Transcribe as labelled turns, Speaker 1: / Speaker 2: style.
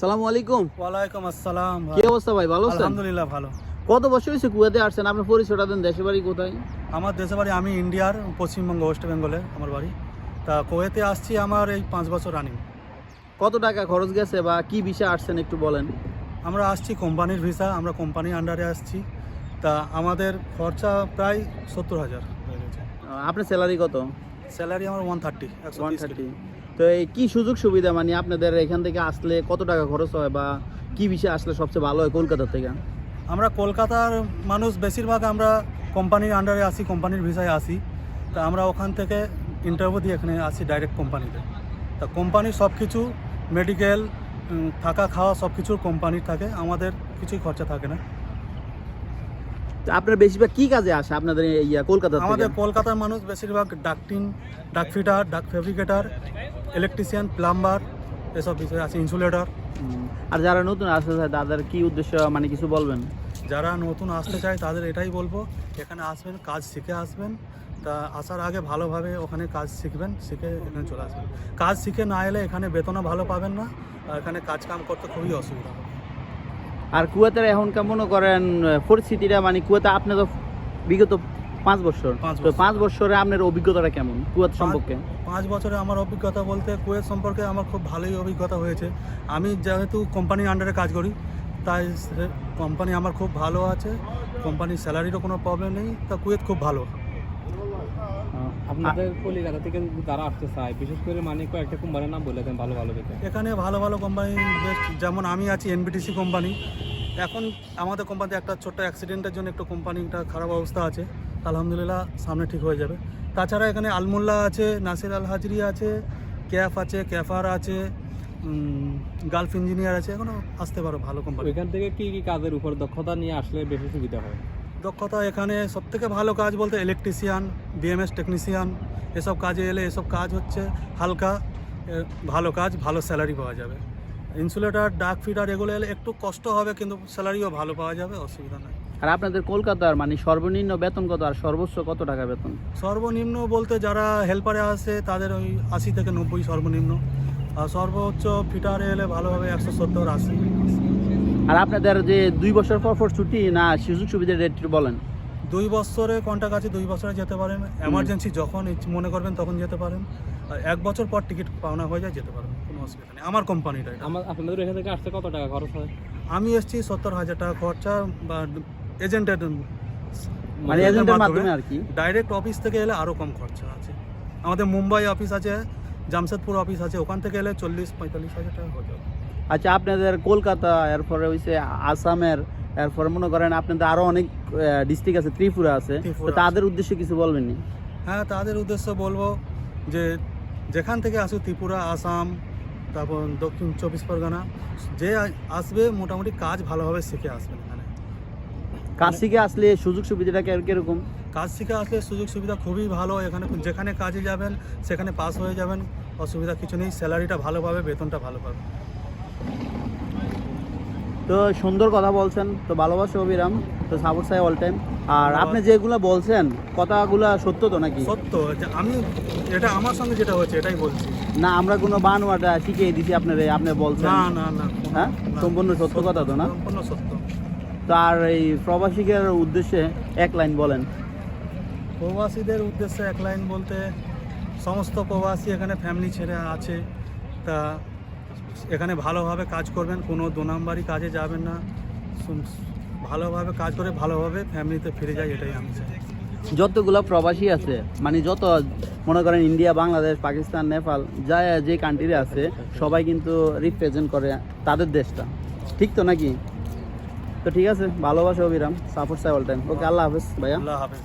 Speaker 1: সালামু আলাইকুম।
Speaker 2: ওয়ালাইকুম আসসালাম
Speaker 1: কি অবস্থা ভাই ভালো আছেন?
Speaker 2: আলহামদুলিল্লাহ ভালো।
Speaker 1: কত বছর হয়েছে কুয়াতে আসছেন? আপনার পরিচয়টা দেন দেশের বাড়ি কোথায়?
Speaker 2: আমার দেশের বাড়ি আমি ইন্ডিয়ার পশ্চিমবঙ্গ ওয়েস্ট বেঙ্গলে আমার বাড়ি। তা কোয়েতে আসছি আমার এই পাঁচ বছর রানিং
Speaker 1: কত টাকা খরচ গেছে বা কি বিষয়ে আসছেন একটু বলেন?
Speaker 2: আমরা আসছি কোম্পানির ভিসা আমরা কোম্পানির আন্ডারে আসছি। তা আমাদের খরচা প্রায় সত্তর হাজার হয়ে গেছে।
Speaker 1: আপনার স্যালারি কত?
Speaker 2: স্যালারি আমার ওয়ান থার্টি
Speaker 1: ওয়ান থার্টি তো এই কি সুযোগ সুবিধা? মানে আপনাদের এখান থেকে আসলে কত টাকা খরচ হয় বা কি বিষয়ে আসলে সবচেয়ে ভালো হয় কলকাতা থেকে?
Speaker 2: আমরা কলকাতার মানুষ বেশিরভাগ আমরা কোম্পানির আন্ডারে আসি কোম্পানির ভিসায় আসি তা আমরা ওখান থেকে ইন্টারভিউ দিয়ে এখানে আসি ডাইরেক্ট কোম্পানিতে তা কোম্পানির সব কিছু মেডিকেল থাকা খাওয়া সব কিছুর কোম্পানির থাকে আমাদের কিছুই খরচা থাকে না।
Speaker 1: আপনার বেশিরভাগ কি কাজে আসে আপনাদের ইয়া কলকাতা
Speaker 2: আমাদের কলকাতার মানুষ বেশিরভাগ ডাকটিন ডাক ফিটার ডাক ফেব্রিকেটার ইলেকট্রিশিয়ান প্লাম্বার এসব বিষয়ে আছে ইনসুলেটর
Speaker 1: আর যারা নতুন আসতে চায় তাদের কি উদ্দেশ্য মানে কিছু বলবেন?
Speaker 2: যারা নতুন আসতে চায় তাদের এটাই বলব এখানে আসবেন কাজ শিখে আসবেন। তা আসার আগে ভালোভাবে ওখানে কাজ শিখবেন শিখে এখানে চলে আসবেন। কাজ শিখে না এলে এখানে বেতনও ভালো পাবেন না আর এখানে কাজ কাম করতে খুবই অসুবিধা।
Speaker 1: আর কুয়েতের এখন মনে করেন পরিস্থিতিটা মানে কুয়েতে আপনি তো বিগত পাঁচ বছর।
Speaker 2: পাঁচ
Speaker 1: তো পাঁচ বছরে আপনার অভিজ্ঞতাটা কেমন কুয়েত সম্পর্কে?
Speaker 2: পাঁচ বছরে আমার অভিজ্ঞতা বলতে কুয়েত সম্পর্কে আমার খুব ভালোই অভিজ্ঞতা হয়েছে। আমি যেহেতু কোম্পানির আন্ডারে কাজ করি তাই কোম্পানি আমার খুব ভালো আছে কোম্পানির স্যালারিরও কোনো প্রবলেম নেই তা কুয়েত খুব ভালো।
Speaker 3: আপনাদের কলিকাতা থেকে যারা আসতে চায় বিশেষ করে মানে কয়েকটা কোম্পানির নাম বলে দেন ভালো ভালো দেখে।
Speaker 2: এখানে ভালো ভালো কোম্পানি যেমন আমি আছি এনবিটিসি কোম্পানি এখন আমাদের কোম্পানিতে একটা ছোট্ট অ্যাক্সিডেন্টের জন্য একটু কোম্পানিটা খারাপ অবস্থা আছে। আলহামদুলিল্লাহ সামনে ঠিক হয়ে যাবে। তাছাড়া এখানে আলমুল্লাহ আছে নাসির আল হাজরি আছে ক্যাফ আছে ক্যাফার আছে গালফ ইঞ্জিনিয়ার আছে এখনও আসতে পারো ভালো কোম্পানি
Speaker 3: এখান থেকে কী কী কাজের উপর দক্ষতা নিয়ে আসলে বেশি সুবিধা হয়?
Speaker 2: দক্ষতা এখানে সবথেকে ভালো কাজ বলতে ইলেকট্রিশিয়ান বিএমএস টেকনিশিয়ান এসব কাজে এলে এসব কাজ হচ্ছে হালকা ভালো কাজ ভালো স্যালারি পাওয়া যাবে। ইনসুলেটার ডাক ফিটার এগুলো এলে একটু কষ্ট হবে কিন্তু স্যালারিও ভালো পাওয়া যাবে অসুবিধা নাই।
Speaker 1: আর আপনাদের কলকাতার মানে সর্বনিম্ন বেতন কত আর সর্বোচ্চ কত টাকা বেতন?
Speaker 2: সর্বনিম্ন বলতে যারা হেল্পারে আসে তাদের ওই আশি থেকে নব্বই সর্বনিম্ন। আর সর্বোচ্চ ফিটারে এলে ভালোভাবে একশো সত্তর আশি।
Speaker 1: আর আপনাদের যে দুই বছর পর পর ছুটি না সুযোগ সুবিধার রেট বলেন।
Speaker 2: দুই বছরে কন্ট্যাক্ট আছে দুই বছরে যেতে পারেন। এমার্জেন্সি যখন মনে করবেন তখন যেতে পারেন। আর এক বছর পর টিকিট পাওনা হয়ে যায় যেতে পারেন কোনো অসুবিধা নেই। আমার কোম্পানিটা
Speaker 3: আমার আপনাদের এখান থেকে আসতে কত টাকা খরচ হয়?
Speaker 2: আমি এসেছি সত্তর হাজার টাকা খরচা বা এজেন্টের
Speaker 1: মানে এজেন্টের মাধ্যমে আর কি?
Speaker 2: ডাইরেক্ট অফিস থেকে এলে আরও কম খরচা আছে। আমাদের মুম্বাই অফিস আছে জামশেদপুর অফিস আছে ওখান থেকে এলে চল্লিশ পঁয়তাল্লিশ হাজার টাকা হয়ে যাবে
Speaker 1: আচ্ছা আপনাদের কলকাতা এরপরে হইছে আসামের এরপরে মনে করেন আপনাদের আরও অনেক ডিস্ট্রিক্ট আছে ত্রিপুরা আছে। তাদের উদ্দেশ্যে কিছু বলবেন নি
Speaker 2: হ্যাঁ তাদের উদ্দেশ্য বলব যে যেখান থেকে আসুক ত্রিপুরা আসাম তারপর দক্ষিণ চব্বিশ পরগনা যে আসবে মোটামুটি কাজ ভালোভাবে শিখে আসবেন এখানে।
Speaker 1: কাজ শিখে আসলে সুযোগ সুবিধাটা কীরকম?
Speaker 2: কাজ শিখে আসলে সুযোগ সুবিধা খুবই ভালো। এখানে যেখানে কাজে যাবেন সেখানে পাস হয়ে যাবেন অসুবিধা কিছু নেই স্যালারিটা ভালো পাবে বেতনটা ভালো পাবে।
Speaker 1: তো সুন্দর কথা বলছেন তো ভালোবাসা অবিরাম তো সাপোর্ট চাই অল টাইম আর আপনি যেগুলো বলছেন কথাগুলো সত্য তো নাকি?
Speaker 2: সত্য আমি এটা আমার সঙ্গে যেটা হয়েছে এটাই বলছি।
Speaker 1: না আমরা কোনো বানোয়াটা শিখিয়ে দিছি আপনার আপনি বলছেন।
Speaker 2: না না না
Speaker 1: হ্যাঁ? সম্পূর্ণ সত্য কথা তো না?
Speaker 2: সম্পূর্ণ সত্য।
Speaker 1: তো আর এই প্রবাসীদের উদ্দেশ্যে এক লাইন বলেন।
Speaker 2: প্রবাসীদের উদ্দেশ্যে এক লাইন বলতে সমস্ত প্রবাসী এখানে ফ্যামিলি ছেড়ে আছে তা এখানে ভালোভাবে কাজ করবেন কোনো দু নাম্বারই কাজে যাবেন না। ভালোভাবে কাজ করে ভালোভাবে ফ্যামিলিতে ফিরে যায় এটাই আমি চাই।
Speaker 1: যতগুলো প্রবাসী আছে মানে যত মনে করেন ইন্ডিয়া বাংলাদেশ পাকিস্তান নেপাল যা যে কান্ট্রি আছে সবাই কিন্তু রিপ্রেজেন্ট করে তাদের দেশটা। ঠিক তো নাকি? তো ঠিক আছে, ভালোবাসা অভিরাম সাপোর্ট চাই অল টাইম ওকে আল্লাহ হাফেজ, ভাইয়া।
Speaker 2: আল্লাহ হাফেজ।